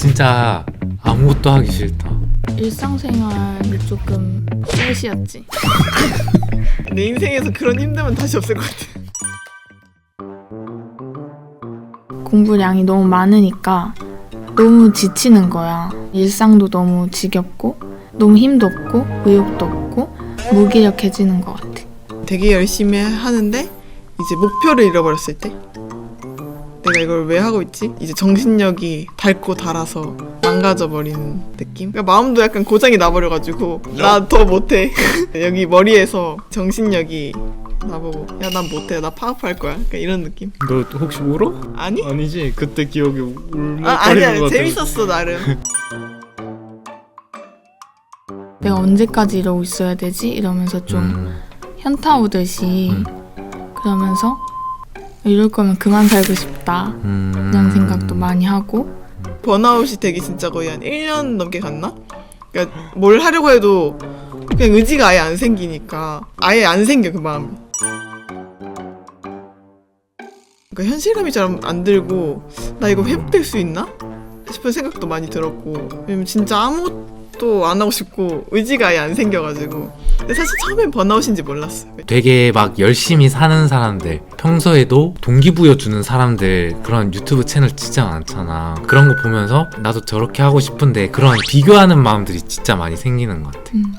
진짜 아무것도 하기 싫다. 일상생활이 조금 셋이었지. 내 인생에서 그런 힘듦은 다시 없을 것 같아. 공부량이 너무 많으니까 너무 지치는 거야. 일상도 너무 지겹고 너무 힘도 없고 의욕도 없고 무기력해지는 것 같아. 되게 열심히 하는데 이제 목표를 잃어버렸을 때 내가 이걸 왜 하고 있지? 이제 정신력이 닳고 닳아서 망가져 버리는 느낌? 그러니까 마음도 약간 고장이 나버려가지고 나 더 못해 여기 머리에서 정신력이 나보고 야 난 못해 나 파업할 거야 그러니까 이런 느낌 너 혹시 울어? 아니? 아니지 그때 기억이 울먹거리는 아, 아니야 것 같아 재밌었어 나름 내가 언제까지 이러고 있어야 되지? 이러면서 좀 음, 현타 오듯이 음. 그러면서 이럴 거면 그만 살고 싶다. 음. 이런 생각도 많이 하고 번아웃이 되기 진짜 거의 한 1년 넘게 갔나? 그러니까 뭘 하려고 해도 그냥 의지가 아예 안 생기니까 아예 안 생겨 그 마음이 그러니까 현실감이 잘 안 들고 나 이거 회복될 수 있나? 싶은 생각도 많이 들었고 왜냐면 진짜 아무것도 안 하고 싶고 의지가 아예 안 생겨가지고 근데 사실 처음엔 번아웃인지 몰랐어 되게 막 열심히 사는 사람들, 평소에도 동기부여 주는 사람들 그런 유튜브 채널 진짜 많잖아. 그런 거 보면서 나도 저렇게 하고 싶은데 그런 비교하는 마음들이 진짜 많이 생기는 것 같아. 음,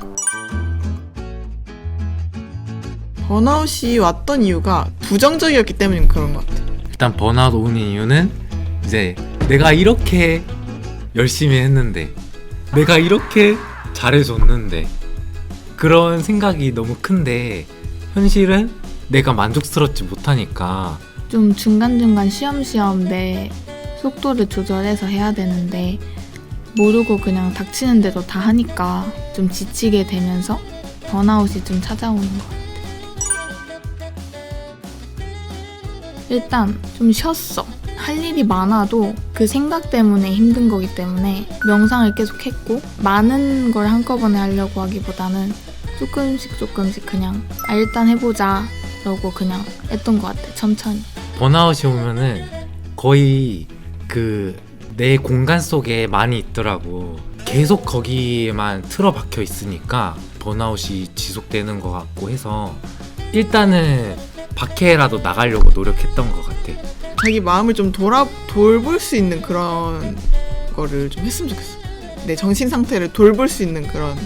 번아웃이 왔던 이유가 부정적이었기 때문인 그런 것 같아 일단 번아웃 오는 이유는 이제 내가 이렇게 열심히 했는데 내가 이렇게 잘해줬는데 그런 생각이 너무 큰데 현실은 내가 만족스럽지 못하니까 좀 중간중간 쉬엄쉬엄 내 속도를 조절해서 해야 되는데 모르고 그냥 닥치는 대로 다 하니까 좀 지치게 되면서 번아웃이 좀 찾아오는 것 같아. 일단 좀 쉬었어. 할 일이 많아도 그 생각 때문에 힘든 거기 때문에 명상을 계속 했고 많은 걸 한꺼번에 하려고 하기보다는 조금씩 조금씩 그냥 아, 일단 해보자 라고 그냥 했던 것 같아 천천히 번아웃이 오면은 거의 그 내 공간 속에 많이 있더라고. 계속 거기에만 틀어박혀 있으니까 번아웃이 지속되는 것 같고 해서 일단은 밖에라도 나가려고 노력했던 것 같아. 자기 마음을 좀 돌아 돌볼 수 있는 그런 거를 좀 했으면 좋겠어. 내 정신 상태를 돌볼 수 있는 그런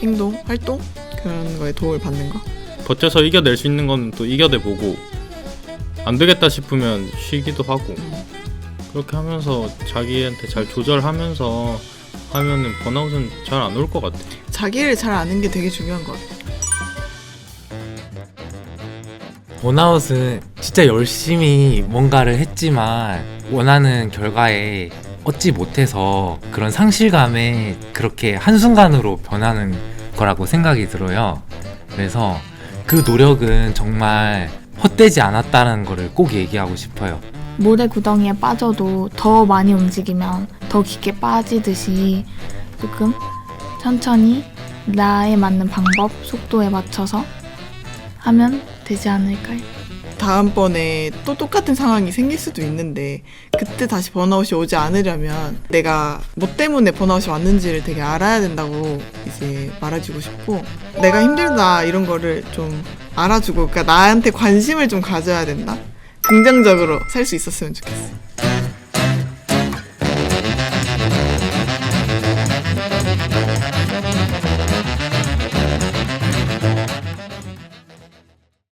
행동, 활동 그런 거에 도움을 받는 거. 버텨서 이겨낼 수 있는 건 또 이겨내보고 안 되겠다 싶으면 쉬기도 하고 그렇게 하면서 자기한테 잘 조절하면서 하면은 번아웃은 잘 안 올 것 같아 자기를 잘 아는 게 되게 중요한 것 같아. 번아웃은 진짜 열심히 뭔가를 했지만 원하는 결과에 얻지 못해서 그런 상실감에 그렇게 한순간으로 변하는 거라고 생각이 들어요. 그래서 그 노력은 정말 헛되지 않았다는 거를 꼭 얘기하고 싶어요. 모래 구덩이에 빠져도 더 많이 움직이면 더 깊게 빠지듯이 조금 천천히 나에 맞는 방법, 속도에 맞춰서 하면 되지 않을까요? 다음번에 또 똑같은 상황이 생길 수도 있는데 그때 다시 번아웃이 오지 않으려면 내가 뭐 때문에 번아웃이 왔는지를 되게 알아야 된다고 이제 말해주고 싶고 내가 힘들다 이런 거를 좀 알아주고 그러니까 나한테 관심을 좀 가져야 된다 긍정적으로 살 수 있었으면 좋겠어